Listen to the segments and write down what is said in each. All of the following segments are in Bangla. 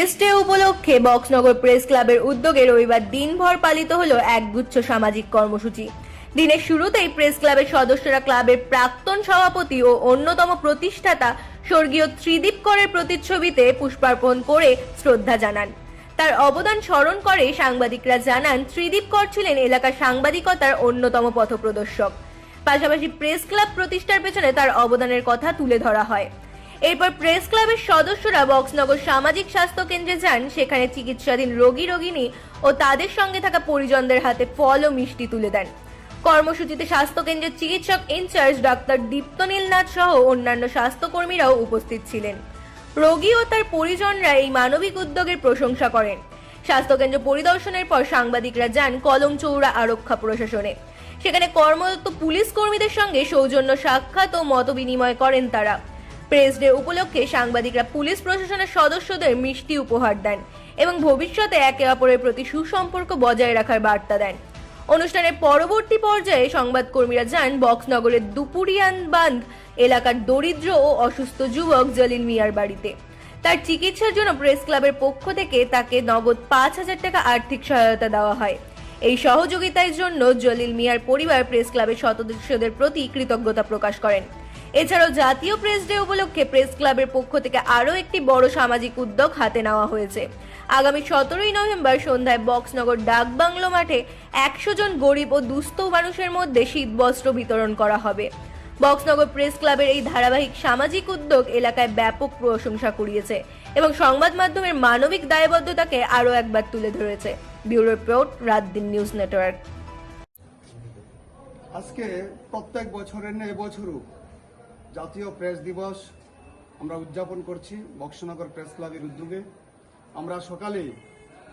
প্রেস ডে উপলক্ষে বক্সনগর প্রেস ক্লাবের উদ্যোগে রবিবার দিনভর পালিত হলো একগুচ্ছ সামাজিক কর্মসূচি। দিনের শুরুতেই প্রেস ক্লাবের সদস্যরা ক্লাবের প্রাক্তন সভাপতি ও অন্যতম প্রতিষ্ঠাতা স্বর্গীয় ত্রিদীপ করের প্রতিচ্ছবিতে পুষ্পার্পণ করে শ্রদ্ধা জানান। তার অবদান স্মরণ করে সাংবাদিকরা জানান, ত্রিদীপ কর ছিলেন এলাকার সাংবাদিকতার অন্যতম পথপ্রদর্শক। পাশাপাশি প্রেস ক্লাব প্রতিষ্ঠার পেছনে তার অবদানের কথা তুলে ধরা হয়। এরপর প্রেস ক্লাবের সদস্যরা বক্সনগর সামাজিক স্বাস্থ্য কেন্দ্রে যান। সেখানে চিকিৎসাধীন রোগী রোগিনী ও তাদের সঙ্গে থাকা পরিজনদের হাতে ফল ও মিষ্টি তুলে দেন। কর্মসূচিতে স্বাস্থ্যকেন্দ্রের চিকিৎসক ইনচার্জ ডাক্তার দীপ্তনীল নাথ সহ অন্যান্য স্বাস্থ্যকর্মীরাও উপস্থিত ছিলেন। রোগী ও তার পরিজনরা এই মানবিক উদ্যোগের প্রশংসা করেন। স্বাস্থ্যকেন্দ্র পরিদর্শনের পর সাংবাদিকরা যান কলম চৌড়া আরক্ষা প্রশাসনে। সেখানে কর্মরত পুলিশ কর্মীদের সঙ্গে সৌজন্য সাক্ষাৎ ও মতবিনিময় করেন তারা। প্রেস ডে উপলক্ষে সাংবাদিকরা পুলিশ প্রশাসনের সদস্যদের মিষ্টি উপহার দেন এবং ভবিষ্যতে একে অপরের প্রতি সুসম্পর্ক বজায় রাখার বার্তা দেন। অনুষ্ঠানের পরবর্তী পর্যায়ে সংবাদকর্মীরা যান বক্সনগরের দুপুরিয়ান বান্ধ এলাকার দরিদ্র ও অসুস্থ যুবক জলিল মিয়ার বাড়িতে। তার চিকিৎসার জন্য প্রেস ক্লাবের পক্ষ থেকে তাকে নগদ পাঁচ হাজার টাকা আর্থিক সহায়তা দেওয়া হয়। এই সহযোগিতার জন্য জলিল মিয়ার পরিবার প্রেস ক্লাবের সদস্যদের প্রতি কৃতজ্ঞতা প্রকাশ করেন। এছাড়াও জাতীয় প্রেস ডে উপলক্ষে প্রেস ক্লাবের পক্ষ থেকে আরও একটি বড় সামাজিক উদ্যোগ হাতে নেওয়া হয়েছে। আগামী সতেরোই নভেম্বর সন্ধ্যায় বক্সনগর ডাকবাংলো মাঠে একশো জন গরিব ও দুস্থ মানুষের মধ্যে শীতবস্ত্র বিতরণ করা হবে। বক্সনগর প্রেস ক্লাবের এই ধারাবাহিক সামাজিক উদ্যোগ এলাকায় ব্যাপক প্রশংসা কুড়িয়েছে এবং সংবাদ মাধ্যমের মানবিক দায়বদ্ধতাকে আরও একবার তুলে ধরেছে। ব্যুরো রিপোর্ট রাত দিন নিউজ নেটওয়ার্ক। আজকে প্রত্যেক বছরের এবছরও জাতীয় প্রেস দিবস আমরা উদযাপন করছি বক্সনগর প্রেস ক্লাবের উদ্যোগে। আমরা সকালে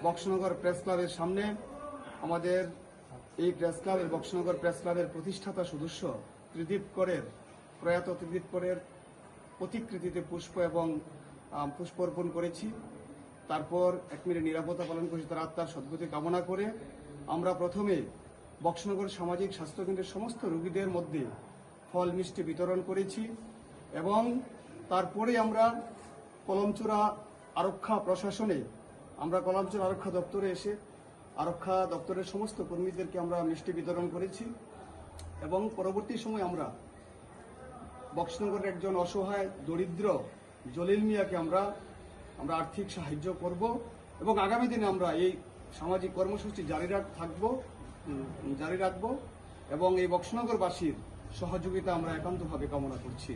বক্সনগর প্রেস ক্লাবের সামনে আমাদের এই প্রেস ক্লাবের, বক্সনগর প্রেস ক্লাবের প্রতিষ্ঠাতা সদস্য ত্রিদীপ করের, প্রয়াত ত্রিদীপ করের প্রতিকৃতিতে পুষ্প এবং পুষ্প অর্পণ করেছি। তারপর এক মিনিট নিরাপত্তা পালন করেছি তার আত্মার সদ্গতি কামনা করে। আমরা প্রথমে বক্সনগর সামাজিক স্বাস্থ্যকেন্দ্রের সমস্ত রোগীদের মধ্যে ফল মিষ্টি বিতরণ করেছি এবং তারপরে আমরা কলমচূড়া আরক্ষা প্রশাসনে, আমরা কলমচূড়া আরক্ষা দপ্তরে এসে আরক্ষা দপ্তরের সমস্ত কর্মীদেরকে আমরা মিষ্টি বিতরণ করেছি এবং পরবর্তী সময় আমরা বক্সনগরের একজন অসহায় দরিদ্র জলিল মিয়াকে আমরা আমরা আর্থিক সাহায্য করব এবং আগামী দিনে আমরা এই সামাজিক কর্মসূচি জারি রাখ, থাকব জারি রাখব এবং এই বক্সনগরবাসীর সহযোগিতা আমরা একান্তভাবে কামনা করছি।